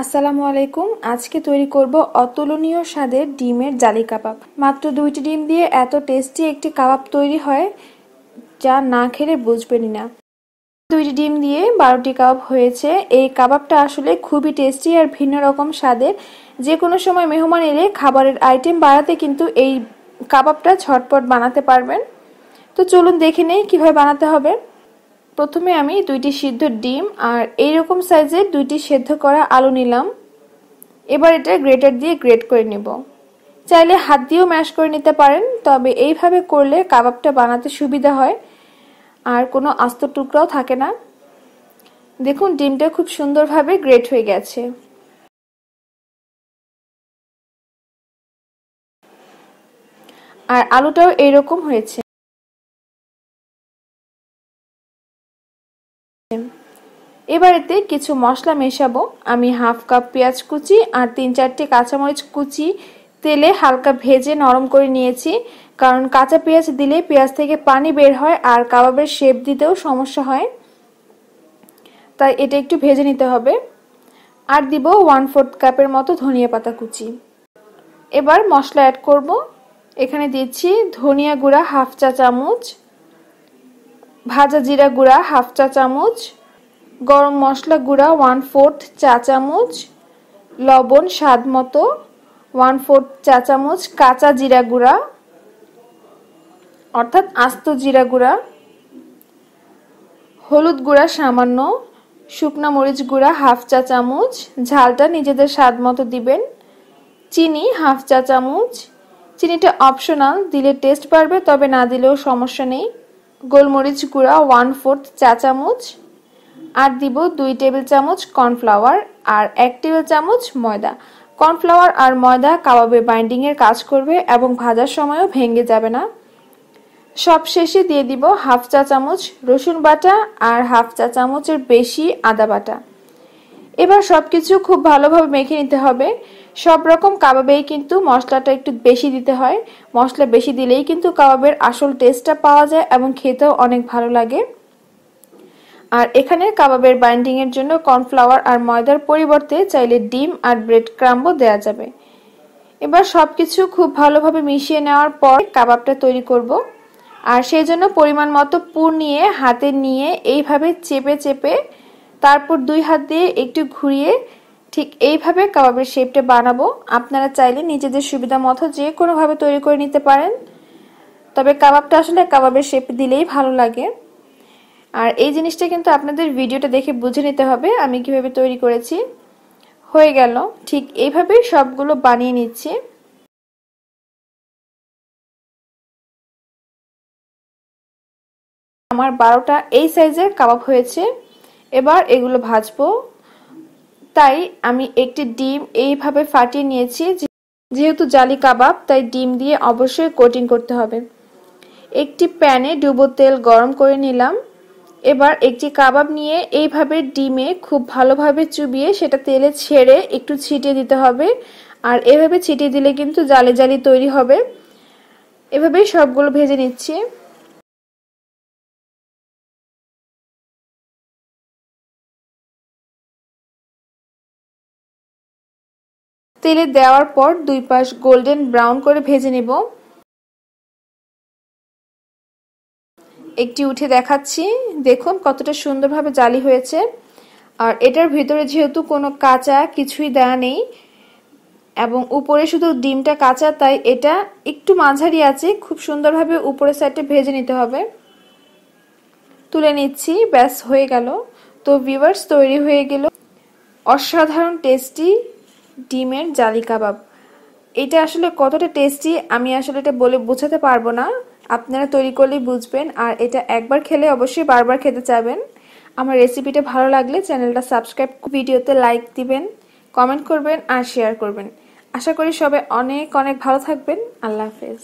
আসসালামু আলাইকুম। আজকে তৈরি করব অতুলনীয় স্বাদের ডিমের জালি কাবাব। মাত্র দুইটি ডিম দিয়ে এত টেস্টি একটি কাবাব তৈরি হয় যা না খেলে বুঝবেনই না। দুইটি ডিম দিয়ে বারোটি কাবাব হয়েছে। এই কাবাবটা আসলে খুবই টেস্টি আর ভিন্ন রকম স্বাদের। যে কোনো সময় মেহমান এলে খাবারের আইটেম বাড়াতে কিন্তু এই কাবাবটা ঝটপট বানাতে পারবেন। তো চলুন দেখে নেই কীভাবে বানাতে হবে। প্রথমে আমি দুইটি সিদ্ধ ডিম আর এইরকম সাইজের দুইটি সেদ্ধ করা আলু নিলাম। এবার এটা গ্রেটার দিয়ে গ্রেট করে নেব। চাইলে হাত দিয়েও ম্যাশ করে নিতে পারেন, তবে এইভাবে করলে কাবাবটা বানাতে সুবিধা হয় আর কোনো আস্ত টুকরাও থাকে না। দেখুন, ডিমটা খুব সুন্দরভাবে গ্রেট হয়ে গেছে। আর আলুটাও এইরকম হয়েছে। এবার এতে কিছু মশলা মেশাবো। আমি হাফ কাপ পেঁয়াজ কুচি আর তিন চারটে কাঁচামরিচ কুচি তেলে হালকা ভেজে নরম করে নিয়েছি। কারণ কাঁচা পেঁয়াজ দিলে পেঁয়াজ থেকে পানি বের হয় আর কাবাবের শেপ দিতেও সমস্যা হয়। তাই এটা একটু ভেজে নিতে হবে। আর দিব ওয়ান ফোর্থ কাপের মতো ধনিয়া পাতা কুচি। এবার মশলা অ্যাড করব। এখানে দিচ্ছি ধনিয়া গুঁড়া হাফ চা চামচ, ভাজা জিরা গুঁড়া হাফ চা চামচ গরম মশলা গুঁড়া ওয়ান ফোর্থ চা চামচ লবণ স্বাদ মতো ওয়ান ফোর্থ চা চামচ কাঁচা জিরা গুঁড়া, অর্থাৎ আস্ত জিরা গুঁড়া, হলুদ গুঁড়া সামান্য, শুকনা মরিচ গুঁড়া হাফ চা চামচ ঝালটা নিজেদের স্বাদ মতো দিবেন, চিনি হাফ চা চামচ চিনিটা অপশনাল দিলে টেস্ট বাড়বে, তবে না দিলেও সমস্যা নেই, গোলমরিচ গুঁড়া ওয়ান ফোর্থ চা চামচ আর দিব দুই টেবিল চামচ কর্নফ্লাওয়ার আর এক টেবিল চামচ ময়দা। কর্নফ্লাওয়ার আর ময়দা কাবাবে বাইন্ডিংয়ের কাজ করবে এবং ভাজার সময়ও ভেঙে যাবে না। সব শেষে দিয়ে দিব হাফ চা চামচ রসুন বাটা আর হাফ চা চামচের বেশি আদা বাটা। এবার সব কিছু খুব ভালোভাবে মেখে নিতে হবে। সব রকম কাবাবেই কিন্তু মশলাটা একটু বেশি দিতে হয়। মশলা বেশি দিলেই কিন্তু কাবাবের আসল টেস্টটা পাওয়া যায় এবং খেতেও অনেক ভালো লাগে। আর এখানে কাবাবের বাইন্ডিংয়ের জন্য কর্নফ্লাওয়ার আর ময়দার পরিবর্তে চাইলে ডিম আর ব্রেড ক্রাম্বও দেওয়া যাবে। এবার সব কিছু খুব ভালোভাবে মিশিয়ে নেওয়ার পর কাবাবটা তৈরি করব। আর সেই জন্য পরিমাণ মতো পুর নিয়ে, হাতে নিয়ে এইভাবে চেপে চেপে তারপর দুই হাত দিয়ে একটু ঘুরিয়ে ঠিক এইভাবে কাবাবের শেপটা বানাবো। আপনারা চাইলে নিজেদের সুবিধা মতো যে কোনোভাবে তৈরি করে নিতে পারেন। তবে কাবাবটা আসলে কাবাবের শেপ দিলেই ভালো লাগে। আর এই জিনিসটা কিন্তু আপনাদের ভিডিওটা দেখে বুঝে নিতে হবে, আমি কীভাবে তৈরি করেছি। হয়ে গেল, ঠিক এইভাবেই সবগুলো বানিয়ে নিচ্ছি। আমার বারোটা এই সাইজের কাবাব হয়েছে, এবার এগুলো ভাজবো। তাই আমি একটি ডিম এইভাবে ফাটিয়ে নিয়েছি, যেহেতু জালি কাবাব, তাই ডিম দিয়ে অবশ্যই কোটিং করতে হবে। একটি প্যানে ডুবো তেল গরম করে নিলাম। এবার একটি কাবাব নিয়ে এইভাবে ডিমে খুব ভালোভাবে চুবিয়ে সেটা তেলে ছেড়ে একটু ছিটিয়ে দিতে হবে। আর এভাবে ছিটিয়ে দিলে কিন্তু জালি জালি তৈরি হবে। এভাবেই সবগুলো ভেজে নিচ্ছি। তেলে দেওয়ার পর দুই পাশ গোল্ডেন ব্রাউন করে ভেজে নেব। একটি উঠে দেখাচ্ছি। দেখুন কতটা সুন্দরভাবে জালি হয়েছে। আর এটার ভিতরে যেহেতু কোনো কাঁচা কিছুই দেওয়া নেই এবং উপরে শুধু ডিমটা কাঁচা, তাই এটা একটু মাঝারি আছে। খুব সুন্দরভাবে উপরের সাইডে ভেজে নিতে হবে। তুলে নিচ্ছি, ব্যাস, হয়ে গেল। তো ভিভার্স তৈরি হয়ে গেল অসাধারণ টেস্টি ডিমের জালি কাবাব। এটা আসলে কতটা টেস্টি আমি আসলে এটা বলে বোঝাতে পারব না। আপনারা তৈরি করলেই বুঝবেন, আর এটা একবার খেলে অবশ্যই বারবার খেতে চাবেন আমার রেসিপিটা ভালো লাগলে চ্যানেলটা সাবস্ক্রাইব ভিডিওতে লাইক দিবেন কমেন্ট করবেন, আর শেয়ার করবেন। আশা করি সবাই অনেক অনেক ভালো থাকবেন। আল্লাহ হাফেজ।